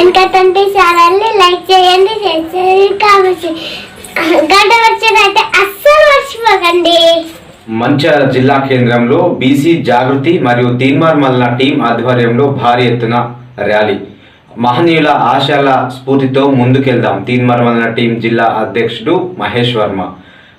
వెనకతంటే ఛానల్ని లైక్ చేయండి షేర్ చేయండి. గంట వచ్చినట్టే అస్సలు మర్చిపోకండి. మంచి జిల్లా కేంద్రంలో బీసీ జాగృతి మరియు తీన్మార్ మల్లన టీం ఆధ్వర్యంలో భారీ ఎత్తున ర్యాలీ. మహనీయుల ఆశయాల స్ఫూర్తితో ముందుకెళ్దాం. తీన్మార్ మల్లన టీం జిల్లా అధ్యక్షుడు మహేష్ వర్మ.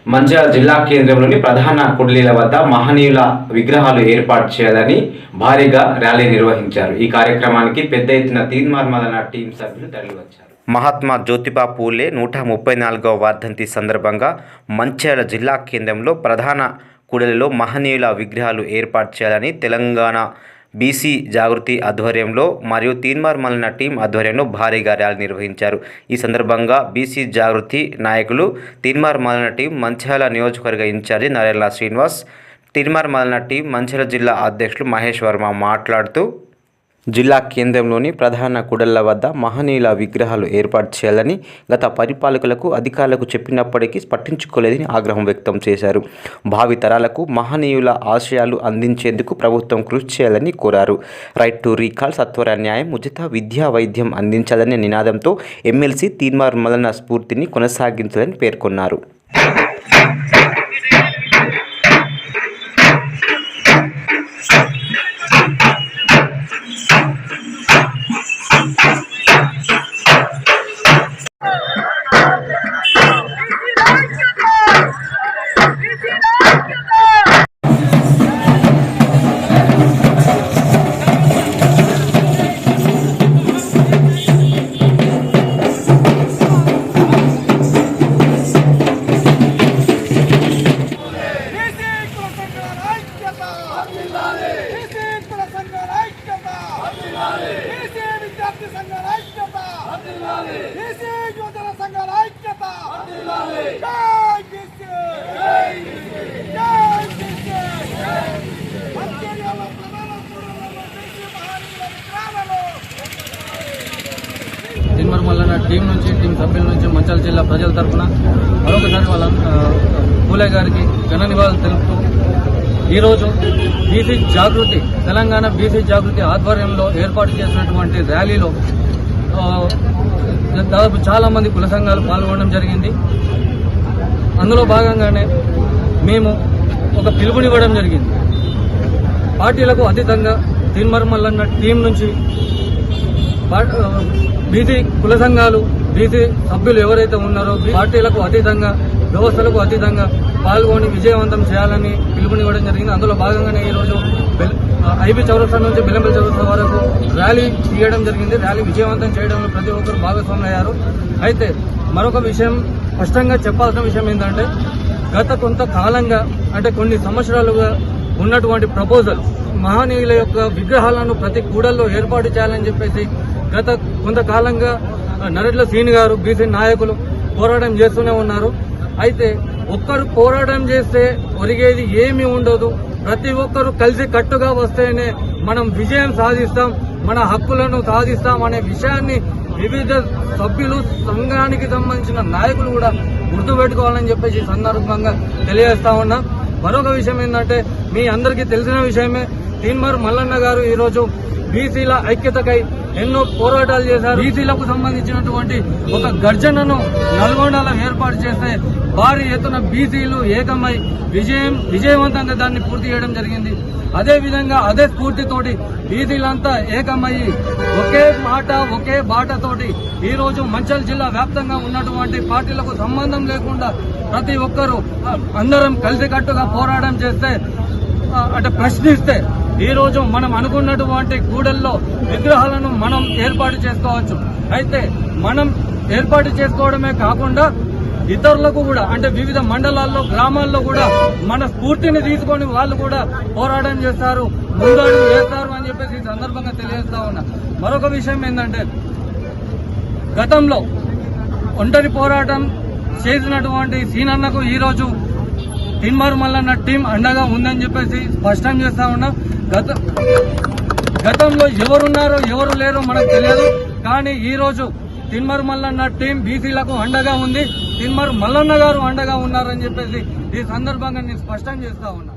మంచిర్యాల జిల్లా కేంద్రంలోని ప్రధాన కుడలీల వద్ద మహనీయుల విగ్రహాలు ఏర్పాటు చేయాలని భారీగా ర్యాలీ నిర్వహించారు. ఈ కార్యక్రమానికి పెద్ద ఎత్తున తీన్మార్ మల్లన టీం సభ్యులు తరలివచ్చారు. మహాత్మా జ్యోతిబా పూలే నూట ముప్పై నాలుగవ వర్ధంతి సందర్భంగా మంచిర్యాల జిల్లా కేంద్రంలో ప్రధాన కుడలిలో మహనీయుల విగ్రహాలు ఏర్పాటు చేయాలని తెలంగాణ బీసీ జాగృతి ఆధ్వర్యంలో మరియు తీన్మార్ మల్లన టీం ఆధ్వర్యంలో భారీగా ర్యాలీ నిర్వహించారు. ఈ సందర్భంగా బీసీ జాగృతి నాయకులు తీన్మార్ మల్లన టీం మంచిర్యాల నియోజకవర్గ ఇన్ఛార్జి నరేలా శ్రీనివాస్ తీన్మార్ మల్లన టీం మంచిర్యాల జిల్లా అధ్యక్షులు మహేష్ వర్మ మాట్లాడుతూ జిల్లా కేంద్రంలోని ప్రధాన కుడళ్ళ వద్ద మహనీయుల విగ్రహాలు ఏర్పాటు చేయాలని గత పరిపాలకులకు అధికారులకు చెప్పినప్పటికీ పట్టించుకోలేదని ఆగ్రహం వ్యక్తం చేశారు. భావి తరాలకు మహనీయుల ఆశయాలు అందించేందుకు ప్రభుత్వం కృషి చేయాలని కోరారు. రైట్ టు రీకాల్ సత్వర న్యాయం ఉచిత విద్యా వైద్యం అందించాలనే నినాదంతో ఎమ్మెల్సీ తీన్మార్ మలన స్ఫూర్తిని కొనసాగించాలని పేర్కొన్నారు. తిన్మర్ మల్లన్న టీం నుంచి టీం సభ్యుల నుంచి మంచాల జిల్లా ప్రజల తరఫున మరొకసారి వాళ్ళ పూలే గారికి ఘన నివాళులు తెలుపుతూ ఈరోజు బీసీ జాగృతి తెలంగాణ బీసీ జాగృతి ఆధ్వర్యంలో ఏర్పాటు చేసినటువంటి ర్యాలీలో దాదాపు చాలామంది కుల సంఘాలు పాల్గొనడం జరిగింది. అందులో భాగంగానే మేము ఒక పిలుపునివ్వడం జరిగింది. పార్టీలకు అతీతంగా తిన్మర్మల్లన్న టీం నుంచి బీసీ కుల సంఘాలు బీసీ సభ్యులు ఎవరైతే ఉన్నారో పార్టీలకు అతీతంగా వ్యవస్థలకు అతీతంగా పాల్గొని విజయవంతం చేయాలని పిలుపునివ్వడం జరిగింది. అందులో భాగంగానే ఈరోజు ఐబీ చౌరస్తా నుంచి బెల్లంపల్లి చౌరస్తా వరకు ర్యాలీ తీయడం జరిగింది. ర్యాలీ విజయవంతం చేయడంలో ప్రతి ఒక్కరు భాగస్వాములు అయ్యారు అయితే మరొక విషయం స్పష్టంగా చెప్పాల్సిన విషయం ఏంటంటే గత కొంతకాలంగా అంటే కొన్ని సంవత్సరాలుగా ఉన్నటువంటి ప్రపోజల్ మహనీయుల యొక్క విగ్రహాలను ప్రతి కూడల్లో ఏర్పాటు చేయాలని చెప్పేసి గత కొంతకాలంగా ఆ, సీని శ్రీని గారు బీసీ నాయకులు పోరాటం చేస్తూనే ఉన్నారు. అయితే ఒక్కరు పోరాటం చేస్తే ఒరిగేది ఏమీ ఉండదు. ప్రతి ఒక్కరు కలిసి కట్టుగా వస్తేనే మనం విజయం సాధిస్తాం మన హక్కులను సాధిస్తాం అనే విషయాన్ని వివిధ సభ్యులు సంఘానికి సంబంధించిన నాయకులు కూడా గుర్తుపెట్టుకోవాలని చెప్పేసి సందర్భంగా తెలియజేస్తా ఉన్నాం. మరొక విషయం ఏంటంటే మీ అందరికీ తెలిసిన విషయమే తీన్మార్ మల్లన్న గారు ఈరోజు బీసీల ఐక్యతకై ఎన్నో పోరాటాలు చేశారు. బీసీలకు సంబంధించినటువంటి ఒక గర్జనను నల్గొండలో ఏర్పాటు చేస్తే భారీ ఎత్తున బీసీలు ఏకమై విజయం విజయవంతంగా దాన్ని పూర్తి చేయడం జరిగింది. అదే విధంగా అదే స్ఫూర్తితోటి బీసీలంతా ఏకమయ్యి ఒకే మాట ఒకే బాటతోటి ఈరోజు మంచల్ జిల్లా వ్యాప్తంగా ఉన్నటువంటి పార్టీలకు సంబంధం లేకుండా ప్రతి ఒక్కరూ అందరం కలిసికట్టుగా పోరాటం చేస్తే అంటే ప్రశ్నిస్తే ఈ రోజు మనం అనుకున్నటువంటి కూడల్లో విగ్రహాలను మనం ఏర్పాటు చేసుకోవచ్చు. అయితే మనం ఏర్పాటు చేసుకోవడమే కాకుండా ఇతరులకు కూడా అంటే వివిధ మండలాల్లో గ్రామాల్లో కూడా మన స్ఫూర్తిని తీసుకొని వాళ్ళు కూడా పోరాటం చేస్తారు ముందడుగు వేస్తారు అని చెప్పేసి ఈ సందర్భంగా తెలియజేస్తా ఉన్నా. మరొక విషయం ఏంటంటే గతంలో ఒంటరి పోరాటం చేసినటువంటి సీనన్నకు ఈ రోజు తిన్మారు మల్లన్న టీం అండగా ఉందని చెప్పేసి స్పష్టం చేస్తా ఉన్నా. గత గతంలో ఎవరున్నారో ఎవరు లేరో మనకు తెలియదు. కానీ ఈరోజు తిన్మరు మల్లన్న టీం బీసీలకు అండగా ఉంది. తిన్మరు మల్లన్న గారు అండగా ఉన్నారని చెప్పేసి ఈ సందర్భంగా నేను స్పష్టం చేస్తా ఉన్నా.